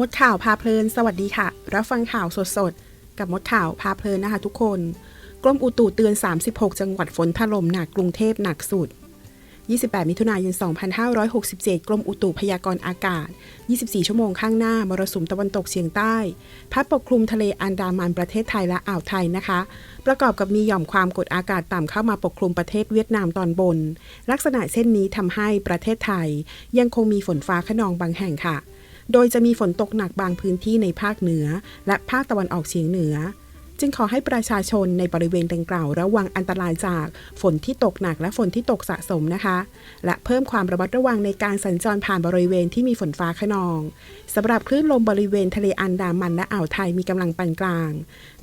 มดข่าวพาเพลิน สวัสดีค่ะ รับฟังข่าวสดๆ กับมดข่าวพาเพลินนะคะทุกคน กรมอุตุเตือน 36 จังหวัดฝนถล่มหนักกรุงเทพหนักสุด 28 มิถุนายน 2567 กรมอุตุพยากรณ์อากาศ 24 ชั่วโมงข้างหน้ามรสุมตะวันตกเฉียงใต้ พัดปกคลุมทะเลอันดามันประเทศไทยและอ่าวไทยนะคะ ประกอบกับมีหย่อมความกดอากาศต่ำเข้ามาปกคลุมประเทศเวียดนามตอนบน ลักษณะเช่นนี้ทำให้ประเทศไทย ยังคงมีฝนฟ้าขนองบางแห่งค่ะ โดยจะมีฝนตกหนักบางพื้นที่ในภาคเหนือ และภาคตะวันออกเฉียงเหนือ จึงขอให้ประชาชนในบริเวณดังกล่าวระวังอันตรายจากฝนที่ตกหนักและฝนที่ตกสะสมนะคะ และเพิ่มความระมัดระวังในการสัญจรผ่านบริเวณที่มีฝนฟ้าขนองสำหรับคลื่นลมบริเวณทะเลอันดามันและอ่าวไทยมีกำลังปานกลาง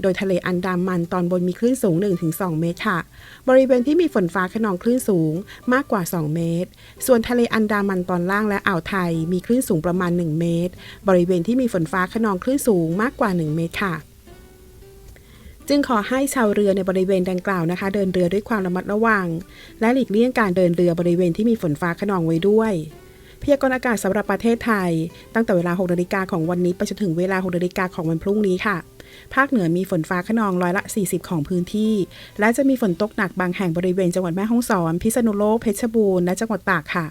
โดยทะเลอันดามันตอนบนมีคลื่นสูง 1-2 เมตรค่ะ บริเวณที่มีฝนฟ้าขนองคลื่นสูงมากกว่า 2 เมตร ส่วนทะเลอันดามันตอนล่างและอ่าวไทยมีคลื่นสูงประมาณ 1 เมตร บริเวณที่มีฝนฟ้าขนองคลื่นสูงมากกว่า 1 เมตรค่ะ จึงขอให้ชาวเรือในบริเวณดังกล่าวนะคะ เดินเรือด้วยความระมัดระวัง และหลีกเลี่ยงการเดินเรือบริเวณที่มีฝนฟ้าขนองไว้ด้วยพยากรณ์อากาศสำหรับประเทศไทย ตั้งแต่เวลา 6นาฬิกาของวันนี้ไปจนถึงเวลา 6นาฬิกาของวันพรุ่งนี้ค่ะ ภาคเหนือมีฝนฟ้าขนองร้อยละ 40 ของพื้นที่ และจะมีฝนตกหนักบางแห่งบริเวณจังหวัดแม่ฮ่องสอน พิษณุโลก เพชรบูรณ์ และจังหวัดตากค่ะ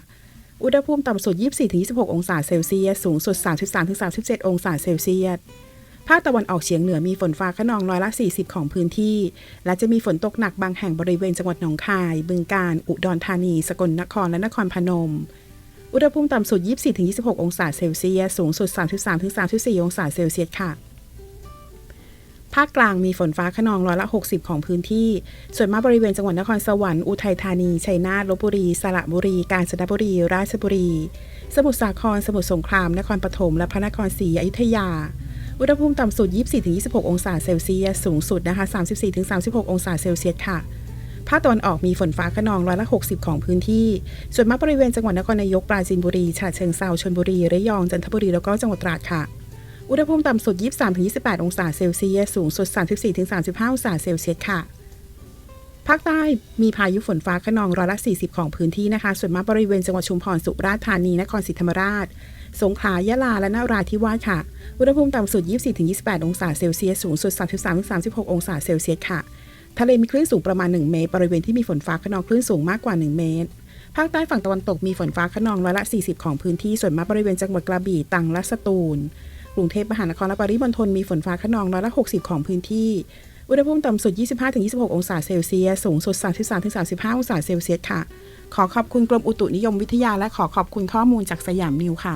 อุณหภูมิต่ำสุด 24-26 องศาเซลเซียส สูงสุด 33-37 องศาเซลเซียส ภาคตะวันออกเฉียงเหนือมีฝนฟ้าขนองร้อยละ 40 ของพื้นที่ และจะมีฝนตกหนักบางแห่งบริเวณจังหวัดหนองคาย บึงกาฬ อุดรธานี สกลนคร และนครพนม อุณหภูมิต่ำสุด 24-26 องศาเซลเซียส สูงสุด 33-34 องศาเซลเซียสค่ะภาคกลางมีฝนฟ้าขนองร้อยละ 60 ของพื้นที่ ส่วนมากบริเวณจังหวัดนครสวรรค์ อุทัยธานี ชัยนาท ลบบุรี สระบุรี กาญจนบุรี ราชบุรี สมุทรสาคร สมุทรสงคราม นครปฐม และพระนครศรีอยุธยา อุณหภูมิต่ำสุด 24-26 องศาเซลเซียส สูงสุดนะคะ 34-36 องศาเซลเซียสค่ะภาคตะวันออกมีฝนฟ้าขนองร้อยละ 60 ของพื้นที่ ส่วนมากบริเวณจังหวัดนครนายกปราจีนบุรีฉะเชิงเทราชลบุรี ระยอง จันทบุรี แล้วก็จังหวัดตราดค่ะ อุณหภูมิต่ำสุด 23-28 องศาเซลเซียส สูงสุด 34-35 องศาเซลเซียสค่ะ ภาคใต้มีพายุฝนฟ้าขนองร้อยละ 40 ของพื้นที่นะคะ ส่วนมากบริเวณจังหวัดชุมพร สุราษฎร์ธานี นครศรีธรรมราช สงขลายะลา และนาราธิวาสค่ะ อุณหภูมิต่ำสุด 24-28 องศาเซลเซียส สูงสุด 33-36 องศาเซลเซียสค่ะ ทะเลมีคลื่นสูงประมาณ 1 เมตร บริเวณที่มีฝนฟ้าขนองคลื่นสูงมากกว่า 1 เมตร ภาคใต้ฝั่งตะวันตกมีฝนฟ้าขนองร้อยละ 40 ของพื้นที่ ส่วนมากบริเวณจังหวัดกระบี่ตรังและสตูล กรุงเทพมหานครและปริมณฑลมีฝนฟ้าขนองร้อยละ 60 ของพื้นที่ อุณหภูมิต่ำสุด 25-26 องศาเซลเซียส สูงสุด 33-35 องศาเซลเซียสค่ะขอขอบคุณกรมอุตุนิยมวิทยาและขอขอบคุณข้อมูลจากสยามนิวค่ะ